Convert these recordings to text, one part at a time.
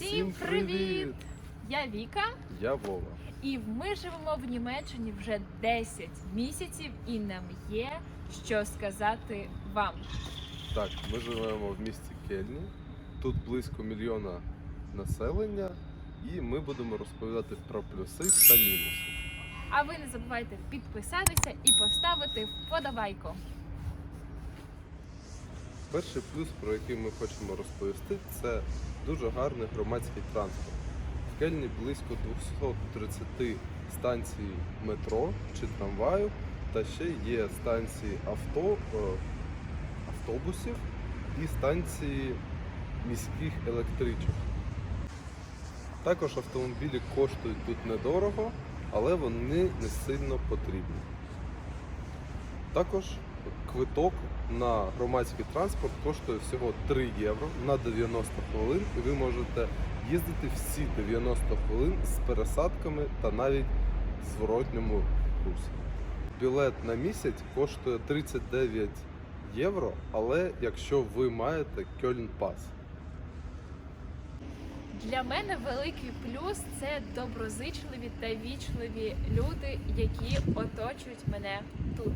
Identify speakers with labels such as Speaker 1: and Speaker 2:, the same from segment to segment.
Speaker 1: Всім привіт! Я Віка,
Speaker 2: Я Вова.
Speaker 1: і ми живемо в Німеччині вже 10 місяців, і нам є що сказати вам.
Speaker 2: Так, ми живемо в місті Кельні. Тут близько мільйона населення, і ми будемо розповідати про плюси та мінуси.
Speaker 1: А ви не забувайте підписатися і поставити вподобайку.
Speaker 2: Перший плюс, про який ми хочемо розповісти, це дуже гарний громадський транспорт. В Кельні близько 230 станцій метро чи трамваю, та ще є станції авто, е, автобусів і станції міських електричок. Також автомобілі коштують тут недорого, але вони не сильно потрібні. Також квиток на громадський транспорт коштує всього 3 євро на 90 хвилин, і ви можете їздити всі 90 хвилин з пересадками та навіть зворотньому курсі. Білет на місяць коштує 39 євро, але якщо ви маєте Кьольн Пас.
Speaker 1: Для мене великий плюс це доброзичливі та вічливі люди, які оточують мене тут.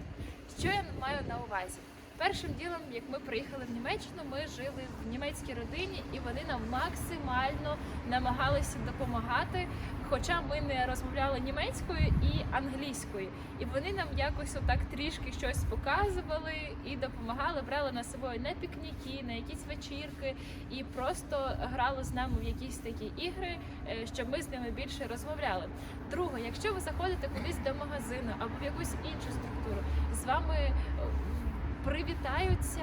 Speaker 1: Що я маю на увазі? Першим ділом, як ми приїхали в Німеччину, ми жили в німецькій родині, і вони нам максимально намагалися допомагати. Хоча ми не розмовляли німецькою і англійською, і вони нам якось отак трішки щось показували і допомагали, брали нас з собою на пікніки, на якісь вечірки, і просто грали з нами в якісь такі ігри, е, щоб ми з ними більше розмовляли. Друге, якщо ви заходите кудись до магазину або в якусь іншу структуру, з вами привітаються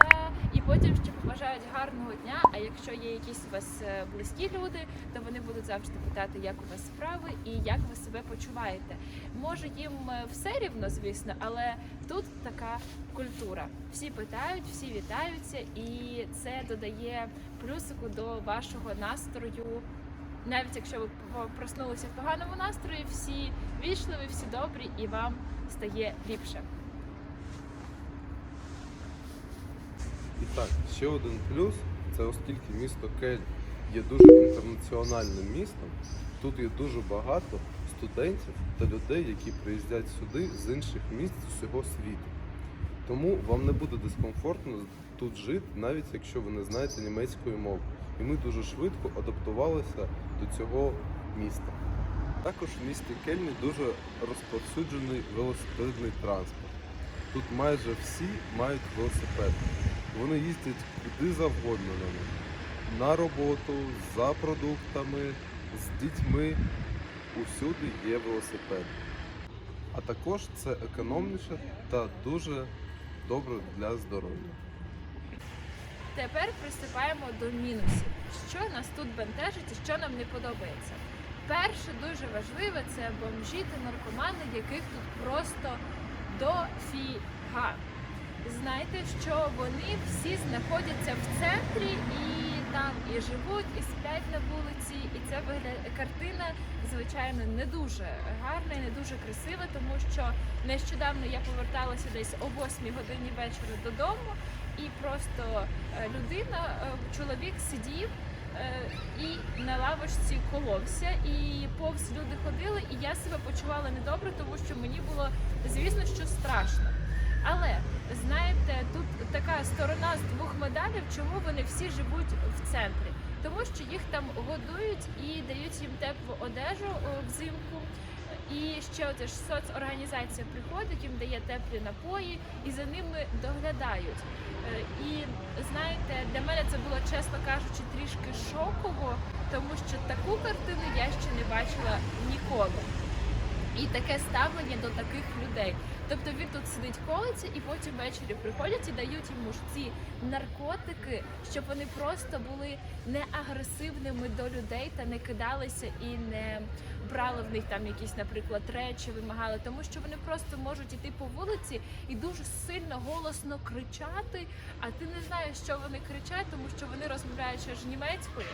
Speaker 1: і потім ще побажають гарного дня. А якщо є якісь у вас е, близькі люди, то вони будуть завжди питати, як у вас справи і як ви себе почуваєте. Може їм е, все рівно, звісно, але тут така культура. Всі питають, всі вітаються, і це додає плюсику до вашого настрою. Навіть якщо ви проснулися в поганому настрої, всі вічливі, всі добрі, і вам стає ліпше.
Speaker 2: І так, ще один плюс це оскільки місто Кель є дуже інтернаціональним містом, тут є дуже багато студентів та людей, які приїздять сюди з інших міст усього світу. Тому вам не буде дискомфортно тут жити, навіть якщо ви не знаєте німецької мови. І ми дуже швидко адаптувалися до цього міста. Також в місті Кельні дуже розповсюджений велосипедний транспорт. Тут майже всі мають велосипед. Вони їздять куди завгодно на них. На роботу, за продуктами, з дітьми. Усюди є велосипед. А також це економніше та дуже добре для здоров'я.
Speaker 1: Тепер приступаємо до мінусів. Що нас тут бентежить і що нам не подобається? Перше дуже важливе це бомжі та наркомани, яких тут просто дофіга. Знайте, що вони всі знаходяться в центрі і там і живуть, і сплять на вулиці, і виглядає картина, звичайно, не дуже гарна і не дуже красива, тому що нещодавно я поверталася десь о 8 годині вечора додому, і просто е, людина, е, чоловік сидів. е, І на лавочці коловся, і повз люди ходили, і я себе почувала недобре, тому що мені було звісно, що страшно. Але така сторона з двох медалів, чому вони всі живуть в центрі. Тому що їх там годують і дають їм теплу одежу взимку. І ще оце ж соцорганізація приходить, їм дає теплі напої і за ними доглядають. Е, І знаєте, для мене це було, чесно кажучи, трішки шоково, тому що таку картину я ще не бачила ніколи. І таке ставлення до таких людей. Тобто він тут сидить колиться, і потім ввечері приходять і дають йому ж ці наркотики, щоб вони просто були не агресивними до людей та не кидалися і не брали в них там якісь, наприклад, речі, вимагали, тому що вони просто можуть іти по вулиці і дуже сильно голосно кричати, а ти не знаєш, що вони кричать, тому що вони розмовляють ще ж німецькою.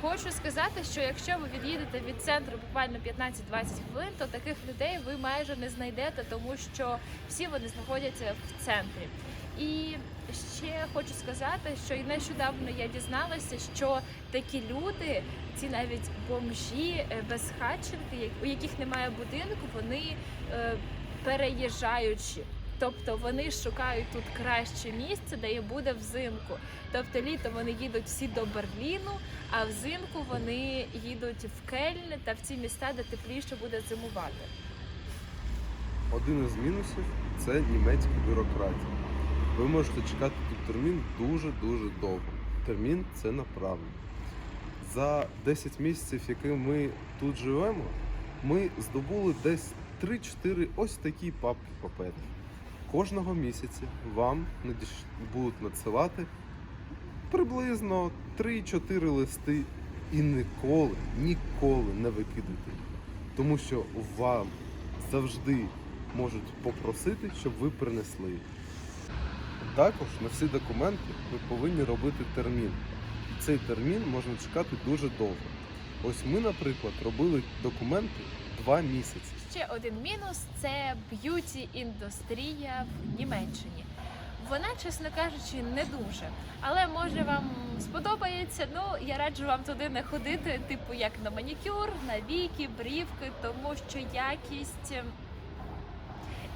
Speaker 1: Хочу сказати, що якщо ви від'їдете від центру буквально 15-20 хвилин, то таких людей ви майже не знайдете, тому що всі вони знаходяться в центрі. І ще хочу сказати, що нещодавно я дізналася, що такі люди, ці навіть бомжі, е, безхатченки, у яких немає будинку, вони е, переїжджаючи. Тобто вони шукають тут краще місце, де і буде взимку. Тобто літо вони їдуть всі до Берліну, а взимку вони їдуть в Кельн та в ці міста, де тепліше буде зимувати.
Speaker 2: Один із мінусів це німецька бюрократія. Ви можете чекати тут термін дуже-дуже довго. Термін це направлення. За 10 місяців, які ми тут живемо, ми здобули десь 3-4 ось такі папки паперів. Кожного місяця вам будуть надсилати приблизно 3-4 листи і ніколи, ніколи не викидайте їх. Тому що вам завжди можуть попросити, щоб ви принесли. їх. Також на всі документи ви повинні робити термін. Цей термін можна чекати дуже довго. Ось ми, наприклад, робили документи два місяці.
Speaker 1: Ще один мінус це б'юті індустрія в Німеччині. Вона, чесно кажучи, не дуже. Але може вам сподобається. Ну я раджу вам туди не ходити, типу як на манікюр, на віки, брівки, тому що якість. ем,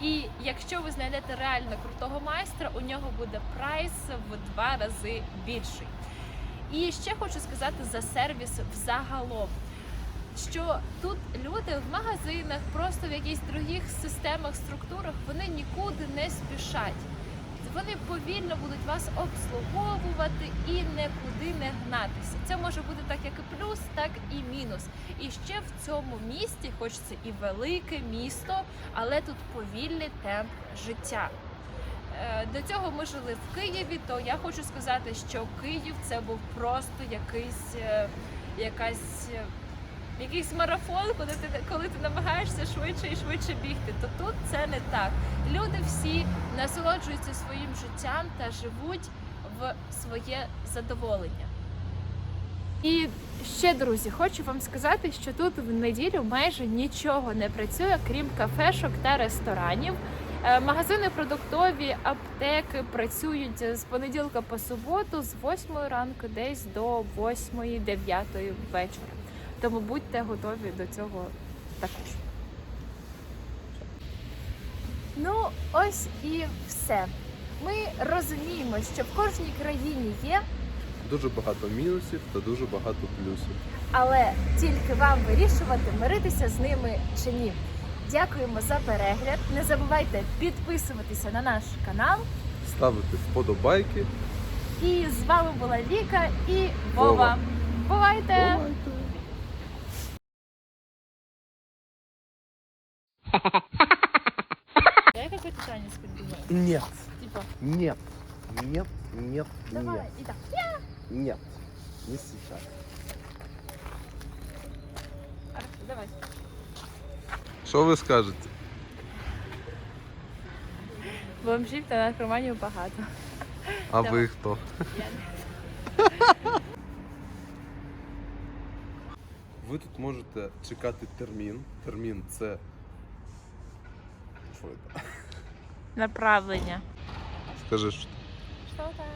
Speaker 1: І якщо ви знайдете реально крутого майстра, у нього буде прайс в два рази більший. І ще хочу сказати за сервіс взагалом що тут люди в магазинах, просто в якихось других системах, структурах, вони нікуди не спішать. Вони повільно будуть вас обслуговувати і нікуди не гнатися. Це може бути так як і плюс, так і мінус. І ще в цьому місті, хоч це і велике місто, але тут повільний темп життя. Е, До цього ми жили в Києві, то я хочу сказати, що Київ це був просто якийсь е, якась. Якийсь марафон, коли ти коли ти намагаєшся швидше і швидше бігти, то тут це не так. Люди всі насолоджуються своїм життям та живуть в своє задоволення. І ще, друзі, хочу вам сказати, що тут в неділю майже нічого не працює, крім кафешок та ресторанів. Е, Магазини продуктові, аптеки працюють з понеділка по суботу з 8 ранку десь до 8-9 вечора. Тому будьте готові до цього також. Ну, ось і все. Ми розуміємо, що в кожній країні є,
Speaker 2: Дуже багато мінусів та дуже багато плюсів.
Speaker 1: але тільки вам вирішувати, миритися з ними чи ні. Дякуємо за перегляд. Не забувайте підписуватися на наш канал.
Speaker 2: Ставити вподобайки.
Speaker 1: І з вами була Віка і
Speaker 2: Вова.
Speaker 1: Бувайте!
Speaker 2: Бувайте!
Speaker 1: Я какой-то танец придумаю.
Speaker 2: Нет,
Speaker 1: Типа,
Speaker 2: нет, нет, нет,
Speaker 1: давай,
Speaker 2: нет,
Speaker 1: і так.
Speaker 2: нет. Не сейчас.
Speaker 1: Хорошо, давай.
Speaker 2: Що ви скажете?
Speaker 1: Бомжів та наркоманів багато.
Speaker 2: А
Speaker 1: Давай.
Speaker 2: ви хто?
Speaker 1: Я
Speaker 2: Ви тут можете чекати термін. Термін це. Що це?
Speaker 1: Направлення.
Speaker 2: Скажи, що
Speaker 1: Що так?